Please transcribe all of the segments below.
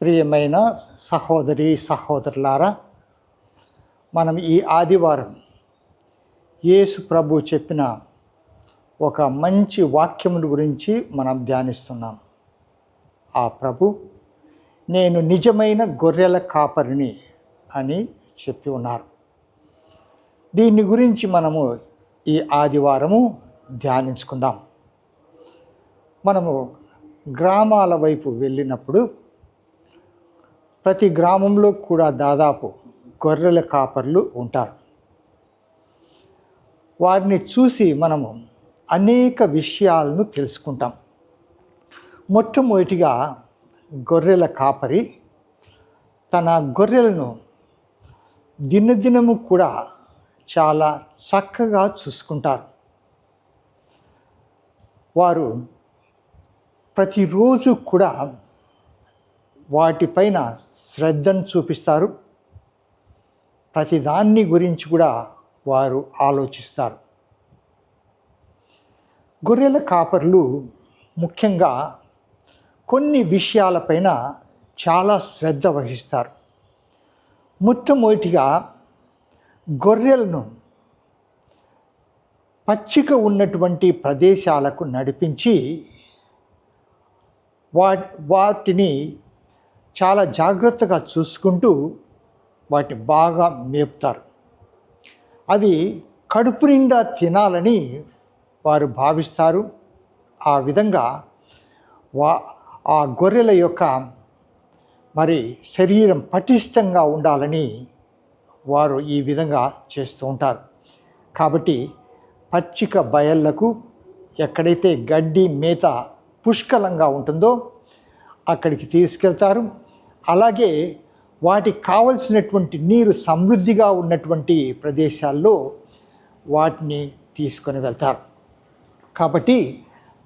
ప్రియమైన సహోదరి సహోదరులారా మనం ఈ ఆదివారం యేసు ప్రభు చెప్పిన ఒక మంచి వాక్యముల గురించి మనం ధ్యానిస్తున్నాం. ఆ ప్రభు నేను నిజమైన గొర్రెల కాపరిని అని చెప్పి ఉన్నారు. దీని గురించి మనము ఈ ఆదివారము ధ్యానించుకుందాం. మనము గ్రామాల వైపు వెళ్ళినప్పుడు ప్రతి గ్రామంలో కూడా దాదాపు గొర్రెల కాపర్లు ఉంటారు. వారిని చూసి మనము అనేక విషయాలను తెలుసుకుంటాం. మొట్టమొదటిగా గొర్రెల కాపరి తన గొర్రెలను దినదినము కూడా చాలా చక్కగా చూసుకుంటారు. వారు ప్రతిరోజు కూడా వాటిపైన శ్రద్ధను చూపిస్తారు. ప్రతిదాన్ని గురించి కూడా వారు ఆలోచిస్తారు. గొర్రెల కాపర్లు ముఖ్యంగా కొన్ని విషయాలపైన చాలా శ్రద్ధ వహిస్తారు. మొట్టమొదటిగా గొర్రెలను పచ్చిక ఉన్నటువంటి ప్రదేశాలకు నడిపించి వా వాటిని చాలా జాగ్రత్తగా చూసుకుంటూ వాటిని బాగా మేపుతారు. అవి కడుపు నిండా తినాలని వారు భావిస్తారు. ఆ విధంగా వా ఆ గొర్రెల యొక్క మరి శరీరం పటిష్టంగా ఉండాలని వారు ఈ విధంగా చేస్తూ ఉంటారు. కాబట్టి పచ్చిక బయళ్ళకు ఎక్కడైతే గడ్డి మేత పుష్కలంగా ఉంటుందో అక్కడికి తీసుకెళ్తారు. అలాగే వాటికి కావలసినటువంటి నీరు సమృద్ధిగా ఉన్నటువంటి ప్రదేశాల్లో వాటిని తీసుకొని వెళ్తారు. కాబట్టి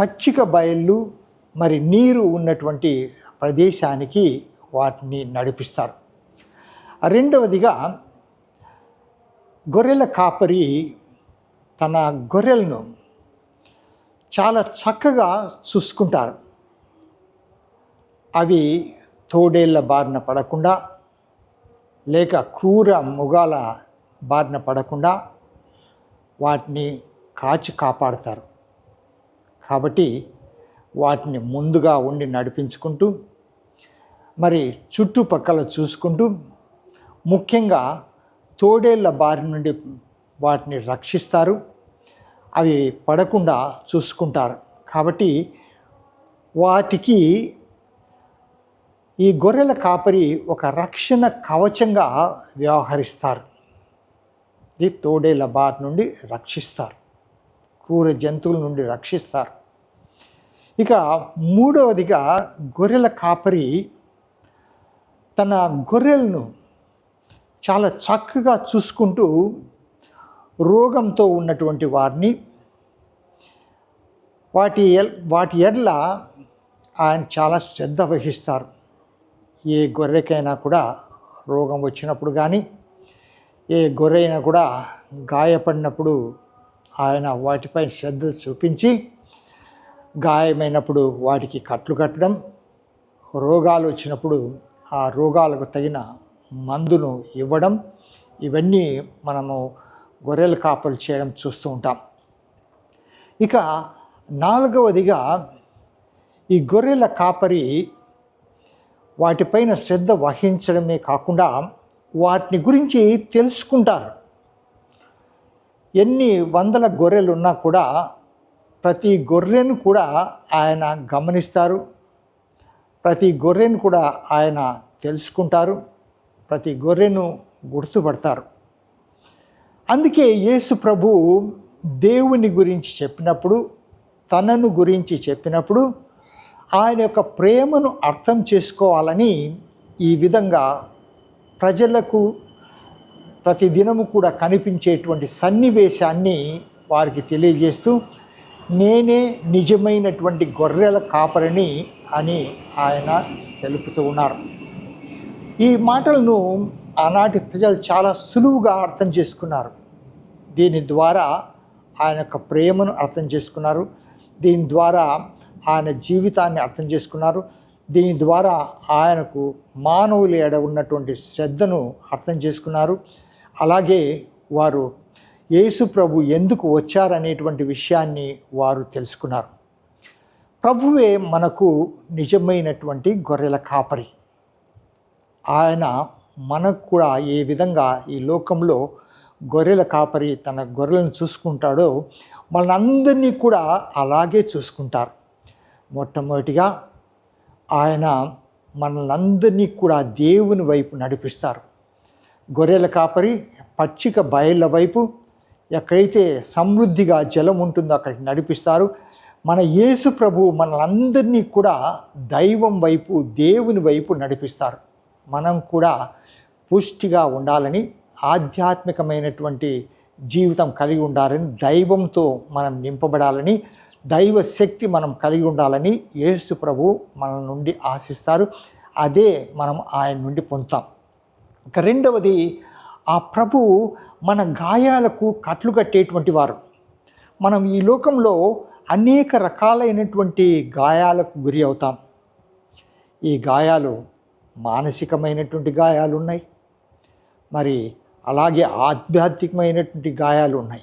పచ్చిక బయళ్ళు మరి నీరు ఉన్నటువంటి ప్రదేశానికి వాటిని నడిపిస్తారు. రెండవదిగా గొర్రెల కాపరి తన గొర్రెలను చాలా చక్కగా చూసుకుంటారు. అవి తోడేళ్ళ బారిన పడకుండా లేక క్రూర మృగాల బారిన పడకుండా వాటిని కాచి కాపాడతారు. కాబట్టి వాటిని ముందుగా ఉండి నడిపించుకుంటూ మరి చుట్టుపక్కల చూసుకుంటూ ముఖ్యంగా తోడేళ్ళ బారి నుండి వాటిని రక్షిస్తారు. అవి పడకుండా చూసుకుంటారు. కాబట్టి వాటికి ఈ గొర్రెల కాపరి ఒక రక్షణ కవచంగా వ్యవహరిస్తారు. ఈ తోడేల బార్ నుండి రక్షిస్తారు. క్రూర జంతువుల నుండి రక్షిస్తారు. ఇక మూడవదిగా గొర్రెల కాపరి తన గొర్రెలను చాలా చక్కగా చూసుకుంటూ రోగంతో ఉన్నటువంటి వారిని వాటి వాటి ఎడ్ల ఆయన చాలా శ్రద్ధ వహిస్తారు. ఏ గొర్రెకైనా కూడా రోగం వచ్చినప్పుడు కానీ ఏ గొర్రె అయినా కూడా గాయపడినప్పుడు ఆయన వాటిపై శ్రద్ధ చూపించి గాయమైనప్పుడు వాటికి కట్లు కట్టడం రోగాలు వచ్చినప్పుడు ఆ రోగాలకు తగిన మందును ఇవ్వడం ఇవన్నీ మనము గొర్రెల కాపలు చేయడం చూస్తూ ఉంటాం. ఇక నాలుగవదిగా ఈ గొర్రెల కాపరి వాటిపైన శ్రద్ధ వహించడమే కాకుండా వాటిని గురించి తెలుసుకుంటారు. ఎన్ని వందల గొర్రెలు ఉన్నా కూడా ప్రతి గొర్రెను కూడా ఆయన గమనిస్తారు. ప్రతి గొర్రెను కూడా ఆయన తెలుసుకుంటారు. ప్రతి గొర్రెను గుర్తుపడతారు. అందుకే యేసు ప్రభు దేవుని గురించి చెప్పినప్పుడు తనను గురించి చెప్పినప్పుడు ఆయన యొక్క ప్రేమను అర్థం చేసుకోవాలని ఈ విధంగా ప్రజలకు ప్రతిదినము కూడా కనిపించేటువంటి సన్నివేశాన్ని వారికి తెలియజేస్తూ నేనే నిజమైనటువంటి గొర్రెల కాపరిని అని ఆయన తెలుపుతూ ఉన్నారు. ఈ మాటలను ఆనాటి ప్రజలు చాలా సులువుగా అర్థం చేసుకున్నారు. దీని ద్వారా ఆయన యొక్క ప్రేమను అర్థం చేసుకున్నారు. దీని ద్వారా ఆయన జీవితాన్ని అర్థం చేసుకున్నారు. దీని ద్వారా ఆయనకు మానవులు ఎడ ఉన్నటువంటి శ్రద్ధను అర్థం చేసుకున్నారు. అలాగే వారు యేసు ప్రభు ఎందుకు వచ్చారనేటువంటి విషయాన్ని వారు తెలుసుకున్నారు. ప్రభువే మనకు నిజమైనటువంటి గొర్రెల కాపరి. ఆయన మనకు కూడా ఏ విధంగా ఈ లోకంలో గొర్రెల కాపరి తన గొర్రెలను చూసుకుంటాడో మనందరినీ కూడా అలాగే చూసుకుంటారు. మొట్టమొదటిగా ఆయన మనలందరినీ కూడా దేవుని వైపు నడిపిస్తారు. గొర్రెల కాపరి పచ్చిక బయళ్ళ వైపు ఎక్కడైతే సమృద్ధిగా జలం ఉంటుందో అక్కడికి నడిపిస్తారు. మన యేసు ప్రభు మనలందరినీ కూడా దైవం వైపు దేవుని వైపు నడిపిస్తారు. మనం కూడా పుష్టిగా ఉండాలని ఆధ్యాత్మికమైనటువంటి జీవితం కలిగి ఉండాలని దైవంతో మనం నింపబడాలని దైవ శక్తి మనం కలిగి ఉండాలని యేసు ప్రభు మన నుండి ఆశిస్తారు. అదే మనం ఆయన నుండి పొందుతాం. ఇక రెండవది ఆ ప్రభు మన గాయాలకు కట్లు కట్టేటువంటి వారు. మనం ఈ లోకంలో అనేక రకాలైనటువంటి గాయాలకు గురి అవుతాం. ఈ గాయాలు మానసికమైనటువంటి గాయాలు ఉన్నాయి. మరి అలాగే ఆధ్యాత్మికమైనటువంటి గాయాలు ఉన్నాయి.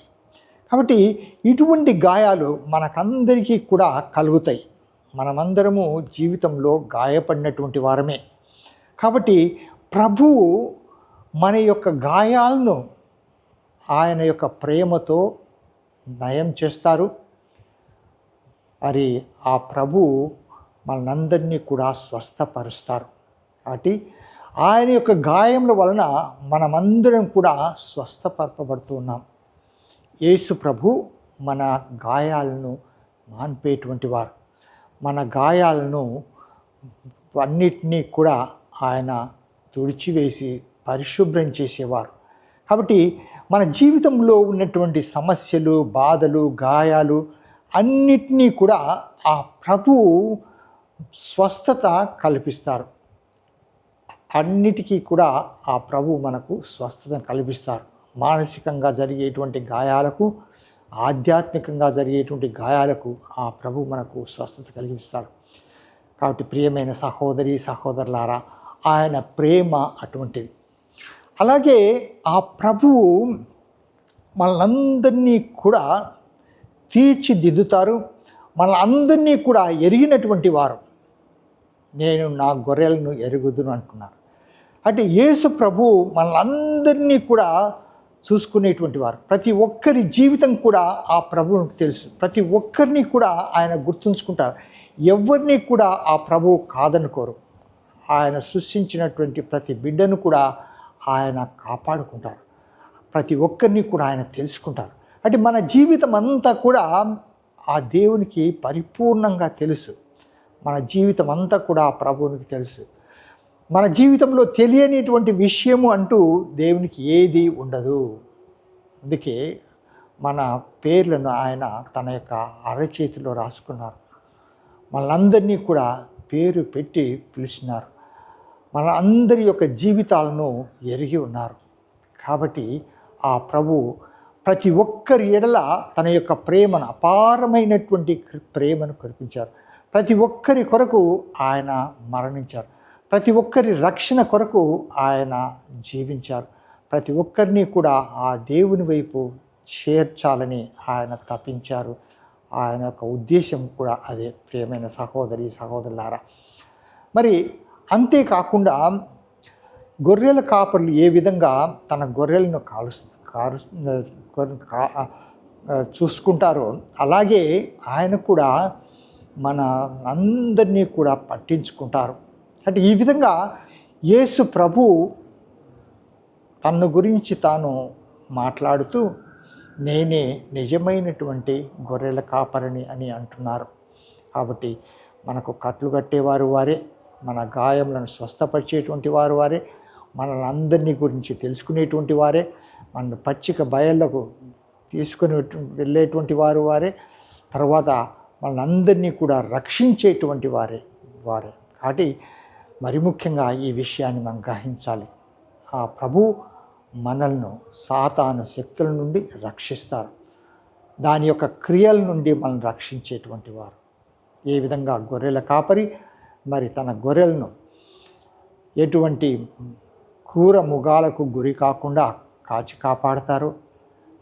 కాబట్టి ఇటువంటి గాయాలు మనకందరికీ కూడా కలుగుతాయి. మనమందరము జీవితంలో గాయపడినటువంటి వారమే. కాబట్టి ప్రభువు మన యొక్క గాయాలను ఆయన యొక్క ప్రేమతో నయం చేస్తారు. మరి ఆ ప్రభు మనందరినీ కూడా స్వస్థపరుస్తారు. కాబట్టి ఆయన యొక్క గాయముల వలన మనమందరం కూడా స్వస్థపరపబడుతున్నాం యేసు ప్రభు మన గాయాలను మాన్పేటువంటి వారు. మన గాయాలను అన్నిటినీ కూడా ఆయన తుడిచివేసి పరిశుభ్రం చేసేవారు. కాబట్టి మన జీవితంలో ఉన్నటువంటి సమస్యలు బాధలు గాయాలు అన్నిటినీ కూడా ఆ ప్రభు స్వస్థత కల్పిస్తారు. అన్నిటికీ కూడా ఆ ప్రభు మనకు స్వస్థతను కల్పిస్తారు. మానసికంగా జరిగేటువంటి గాయాలకు ఆధ్యాత్మికంగా జరిగేటువంటి గాయాలకు ఆ ప్రభు మనకు స్వస్థత కలిగిస్తారు కాబట్టి ప్రియమైన సహోదరి సహోదరులారా ఆయన ప్రేమ అటువంటిది. అలాగే ఆ ప్రభువు మనందరినీ కూడా తీర్చిదిద్దుతారు. మనందరినీ కూడా ఎరిగినటువంటి వారు. నేను నా గొర్రెలను ఎరుగుదును అంటున్నారు. అంటే యేసు ప్రభు మనందరినీ కూడా చూసుకునేటువంటి వారు. ప్రతి ఒక్కరి జీవితం కూడా ఆ ప్రభువునికి తెలుసు. ప్రతి ఒక్కరిని కూడా ఆయన గుర్తుంచుకుంటారు. ఎవరిని కూడా ఆ ప్రభువు కాదనుకోరు. ఆయన సృష్టించినటువంటి ప్రతి బిడ్డను కూడా ఆయన కాపాడుకుంటారు. ప్రతి ఒక్కరిని కూడా ఆయన తెలుసుకుంటారు. అంటే మన జీవితం అంతా కూడా ఆ దేవునికి పరిపూర్ణంగా తెలుసు. మన జీవితం అంతా కూడా ఆ ప్రభువునికి తెలుసు. మన జీవితంలో తెలియనిటువంటి విషయము అంటూ దేవునికి ఏది ఉండదు. అందుకే మన పేర్లను ఆయన తన యొక్క అరచేతిలో రాసుకున్నారు. మనందరినీ కూడా పేరు పెట్టి పిలిచినారు. మన అందరి యొక్క జీవితాలను ఎరిగి ఉన్నారు. కాబట్టి ఆ ప్రభు ప్రతి ఒక్కరి ఎడల తన యొక్క ప్రేమను అపారమైనటువంటి ప్రేమను కురిపించారు. ప్రతి ఒక్కరి కొరకు ఆయన మరణించారు. ప్రతి ఒక్కరి రక్షణ కొరకు ఆయన జీవించారు. ప్రతి ఒక్కరిని కూడా ఆ దేవుని వైపు చేర్చాలని ఆయన తప్పించారు ఆయన యొక్క ఉద్దేశం కూడా అదే ప్రియమైన సహోదరి సహోదరులారా. మరి అంతేకాకుండా గొర్రెల కాపర్లు ఏ విధంగా తన గొర్రెలను కాలు కారు చూసుకుంటారో అలాగే ఆయన కూడా మన అందరినీ కూడా పట్టించుకుంటారు. అంటే ఈ విధంగా యేసు ప్రభు తన గురించి తాను మాట్లాడుతూ నేనే నిజమైనటువంటి గొర్రెల కాపరిని అని అంటున్నారు. కాబట్టి మనకు కట్లు కట్టేవారు వారే మన గాయములను స్వస్థపరిచేటువంటి వారు వారే మనల్ని అందరినీ గురించి తెలుసుకునేటువంటి వారే మన పచ్చిక బయళ్ళకు తీసుకుని వెళ్ళేటువంటి వారు వారే తర్వాత మనందరినీ కూడా రక్షించేటువంటి వారే వారే. కాబట్టి మరి ముఖ్యంగా ఈ విషయాన్ని మనం గ్రహించాలి. ఆ ప్రభు మనల్ని సాతాను శక్తుల నుండి రక్షిస్తారు. దాని యొక్క క్రియల నుండి మనల్ని రక్షించేటువంటి వారు. ఏ విధంగా గొర్రెల కాపరి మరి తన గొర్రెలను ఎటువంటి క్రూర ముగాలకు గురి కాకుండా కాచి కాపాడతారు.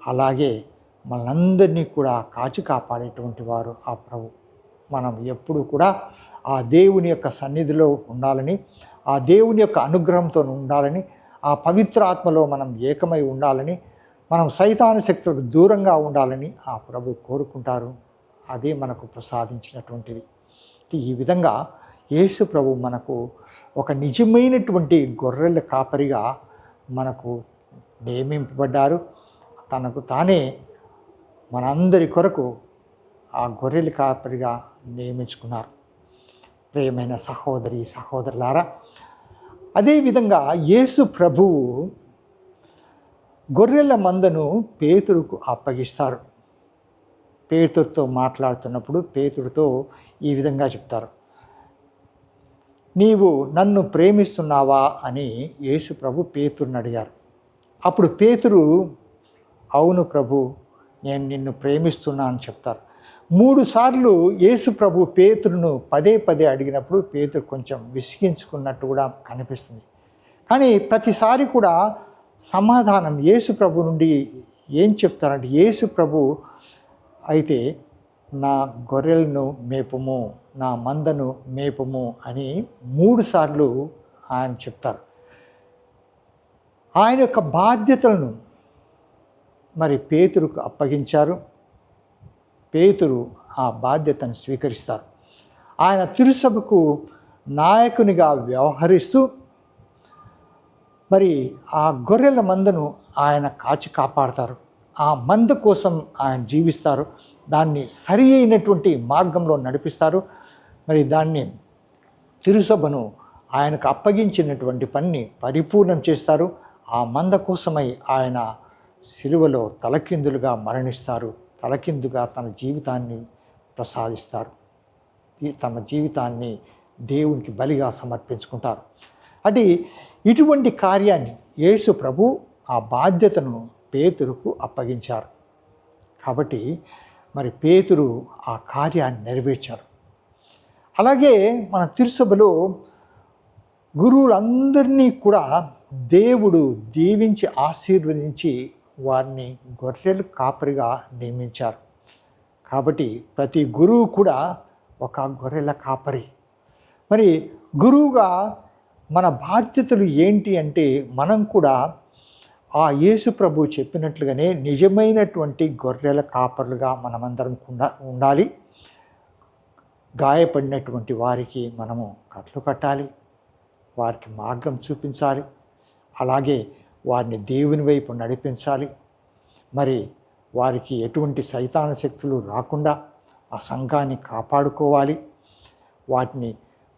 అలాగే మనందరినీ కూడా కాచి కాపాడేటువంటి వారు ఆ ప్రభు. మనం ఎప్పుడు కూడా ఆ దేవుని యొక్క సన్నిధిలో ఉండాలని ఆ దేవుని యొక్క అనుగ్రహంతో ఉండాలని ఆ పవిత్ర ఆత్మలో మనం ఏకమై ఉండాలని మనం సైతాను శక్తులకు దూరంగా ఉండాలని ఆ ప్రభు కోరుకుంటారు. అదే మనకు ప్రసాదించినటువంటిది. ఈ విధంగా యేసు ప్రభు మనకు ఒక నిజమైనటువంటి గొర్రెల కాపరిగా మనకు నియమింపబడ్డారు. తనకు తానే మనందరి కొరకు ఆ గొర్రెల కాపరిగా నియమించుకున్నారు. ప్రియమైన సహోదరి సహోదరులారా అదేవిధంగా యేసు ప్రభువు గొర్రెల మందను పేతురుకు అప్పగిస్తారు. పేతురుతో మాట్లాడుతున్నప్పుడు పేతుడితో ఈ విధంగా చెప్తారు. నీవు నన్ను ప్రేమిస్తున్నావా? అని యేసు ప్రభు పేతురుని అడిగారు. అప్పుడు పేతురు అవును ప్రభు నేను నిన్ను ప్రేమిస్తున్నా అని చెప్తారు. మూడుసార్లు యేసు ప్రభు పేతురును పదే పదే అడిగినప్పుడు పేతురు కొంచెం విసిగించుకున్నట్టు కూడా కనిపిస్తుంది. కానీ ప్రతిసారి కూడా సమాధానం యేసు ప్రభు నుండి ఏం చెప్తారంటే యేసు ప్రభు అయితే నా గొర్రెలను మేపము నా మందను మేపము అని మూడుసార్లు ఆయన చెప్తారు. ఆయన యొక్క బాధ్యతలను మరి పేతురుకు అప్పగించారు. పేతురు ఆ బాధ్యతను స్వీకరిస్తారు. ఆయన తిరుసభకు నాయకునిగా వ్యవహరిస్తూ మరి ఆ గొర్రెల మందను ఆయన కాచి కాపాడతారు. ఆ మంద కోసం ఆయన జీవిస్తారు. దాన్ని సరి అయినటువంటి మార్గంలో నడిపిస్తారు. మరి దాన్ని తిరుసభను ఆయనకు అప్పగించినటువంటి పనిని పరిపూర్ణం చేస్తారు. ఆ మంద కోసమై ఆయన సిలువలో తలకిందులుగా మరణిస్తారు. తలకిందుగా తన జీవితాన్ని ప్రసాదిస్తారు. తమ జీవితాన్ని దేవునికి బలిగా సమర్పించుకుంటారు. అంటే ఇటువంటి కార్యాన్ని యేసు ప్రభు ఆ బాధ్యతను పేతురుకు అప్పగించారు. కాబట్టి మరి పేతురు ఆ కార్యాన్ని నెరవేర్చారు. అలాగే మన తిరుసభలో గురువులందరినీ కూడా దేవుడు దీవించి ఆశీర్వదించి వారిని గొర్రెలు కాపరిగా నియమించారు. కాబట్టి ప్రతి గురువు కూడా ఒక గొర్రెల కాపరి. మరి గురువుగా మన బాధ్యతలు ఏంటి అంటే మనం కూడా ఆ యేసు ప్రభు చెప్పినట్లుగానే నిజమైనటువంటి గొర్రెల కాపరులుగా మనమందరం ఉండాలి. గాయపడినటువంటి వారికి మనము కట్లు కట్టాలి. వారికి మార్గం చూపించాలి. అలాగే వారిని దేవుని వైపు నడిపించాలి. మరి వారికి ఎటువంటి సైతాన శక్తులు రాకుండా ఆ సంఘాన్ని కాపాడుకోవాలి. వాటిని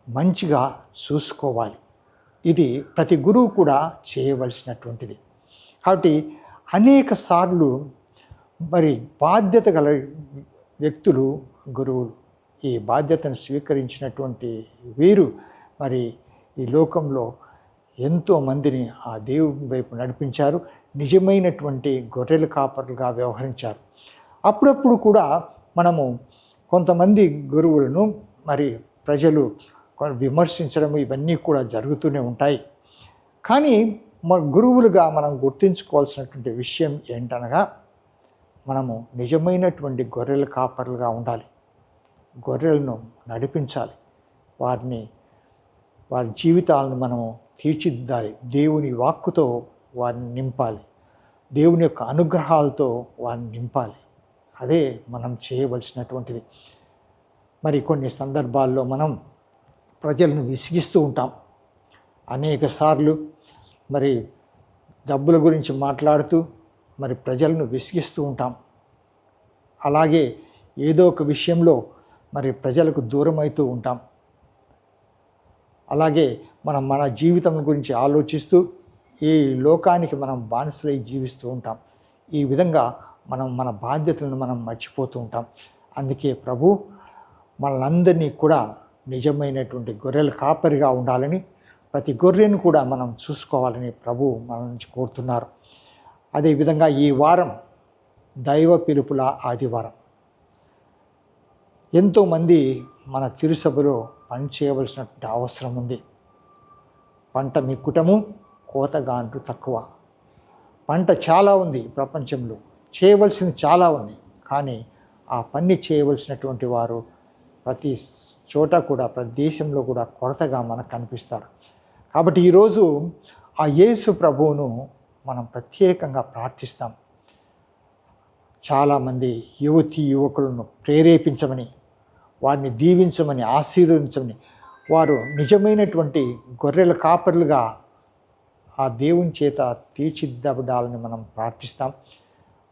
మంచిగా చూసుకోవాలి. ఇది ప్రతి గురువు కూడా చేయవలసినటువంటిది. కాబట్టి అనేక సార్లు మరి బాధ్యత గల వ్యక్తులు గురువులు ఈ బాధ్యతను స్వీకరించినటువంటి వీరు మరి ఈ లోకంలో ఎంతో మందిని ఆ దేవుని వైపు నడిపించారు. నిజమైనటువంటి గొర్రెల కాపరులుగా వ్యవహరించారు. అప్పుడప్పుడు కూడా మనము కొంతమంది గురువులను మరి ప్రజలు విమర్శించడం ఇవన్నీ కూడా జరుగుతూనే ఉంటాయి. కానీ మన గురువులుగా మనం గుర్తుంచుకోవాల్సినటువంటి విషయం ఏంటనగా మనము నిజమైనటువంటి గొర్రెల కాపర్లుగా ఉండాలి. గొర్రెలను నడిపించాలి. వారిని వారి జీవితాలను మనము తీర్చిదిద్దాలి. దేవుని వాక్కుతో వారిని నింపాలి. దేవుని యొక్క అనుగ్రహాలతో వారిని నింపాలి. అదే మనం చేయవలసినటువంటిది. మరి కొన్ని సందర్భాల్లో మనం ప్రజలను విసిగిస్తూ ఉంటాం. అనేక సార్లు మరి డబ్బుల గురించి మాట్లాడుతూ మరి ప్రజలను విసిగిస్తూ ఉంటాం. అలాగే ఏదో ఒక విషయంలో మరి ప్రజలకు దూరం అవుతూ ఉంటాం. అలాగే మనం మన జీవితం గురించి ఆలోచిస్తూ ఈ లోకానికి మనం బానిసలై జీవిస్తూ ఉంటాం. ఈ విధంగా మనం మన బాధ్యతలను మనం మర్చిపోతూ ఉంటాం. అందుకే ప్రభు మనలందరినీ కూడా నిజమైనటువంటి గొర్రెల కాపరిగా ఉండాలని ప్రతి గొర్రెను కూడా మనం చూసుకోవాలని ప్రభు మన నుంచి కోరుతున్నారు. అదేవిధంగా ఈ వారం దైవ పిలుపుల ఆదివారం. ఎంతోమంది మన తిరుసభలో పనిచేయవలసినటువంటి అవసరం ఉంది. పంట మిక్కుటము కోతగాంటు తక్కువ. పంట చాలా ఉంది ప్రపంచంలో. చేయవలసింది చాలా ఉంది. కానీ ఆ పని చేయవలసినటువంటి వారు ప్రతి చోట కూడా ప్రతి దేశంలో కూడా కొరతగా మనకు కనిపిస్తారు. కాబట్టి ఈరోజు ఆ యేసు ప్రభువును మనం ప్రత్యేకంగా ప్రార్థిస్తాం. చాలామంది యువతి యువకులను ప్రేరేపించమని వారిని దీవించమని ఆశీర్వదించమని వారు నిజమైనటువంటి గొర్రెల కాపర్లుగా ఆ దేవుని చేత తీర్చిదిద్దబడాలని మనం ప్రార్థిస్తాం.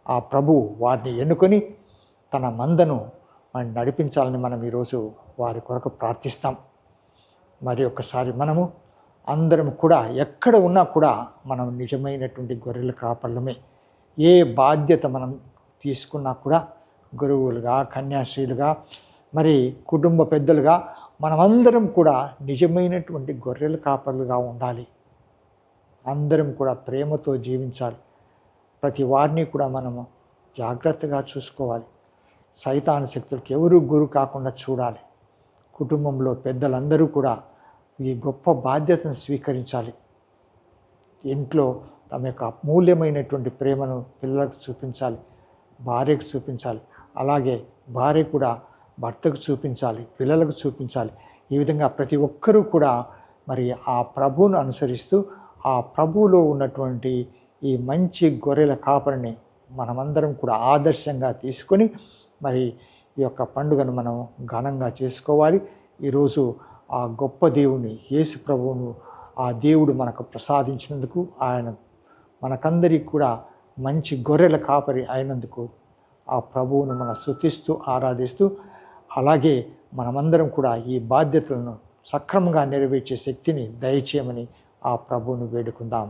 ఆ ప్రభు వారిని ఎన్నుకొని తన మందను మనం నడిపించాలని మనం ఈరోజు వారి కొరకు ప్రార్థిస్తాం. మరి ఒక్కసారి మనము అందరం కూడా ఎక్కడ ఉన్నా కూడా మనం నిజమైనటువంటి గొర్రెల కాపర్లమే. ఏ బాధ్యత మనం తీసుకున్నా కూడా గురువులుగా కన్యాశ్రీలుగా మరి కుటుంబ పెద్దలుగా మనమందరం కూడా నిజమైనటువంటి గొర్రెల కాపర్లుగా ఉండాలి. అందరం కూడా ప్రేమతో జీవించాలి. ప్రతి వారిని కూడా మనము జాగ్రత్తగా చూసుకోవాలి. సైతాన శక్తులకు ఎవరు గురు కాకుండా చూడాలి. కుటుంబంలో పెద్దలందరూ కూడా ఈ గొప్ప బాధ్యతను స్వీకరించాలి. ఇంట్లో తమ యొక్క అమూల్యమైనటువంటి ప్రేమను పిల్లలకు చూపించాలి భార్యకు చూపించాలి. అలాగే భార్య కూడా భర్తకు చూపించాలి పిల్లలకు చూపించాలి. ఈ విధంగా ప్రతి ఒక్కరూ కూడా మరి ఆ ప్రభువును అనుసరిస్తూ ఆ ప్రభువులో ఉన్నటువంటి ఈ మంచి గొర్రెల కాపరిని మనమందరం కూడా ఆదర్శంగా తీసుకొని మరి ఈ యొక్క పండుగను మనం ఘనంగా చేసుకోవాలి. ఈరోజు ఆ గొప్ప దేవుని యేసు ప్రభువును ఆ దేవుడు మనకు ప్రసాదించినందుకు ఆయన మనకందరికీ కూడా మంచి గొర్రెల కాపరి అయినందుకు ఆ ప్రభువును మనం శృతిస్తూ ఆరాధిస్తూ అలాగే మనమందరం కూడా ఈ బాధ్యతలను సక్రమంగా నెరవేర్చే శక్తిని దయచేయమని ఆ ప్రభువును వేడుకుందాం.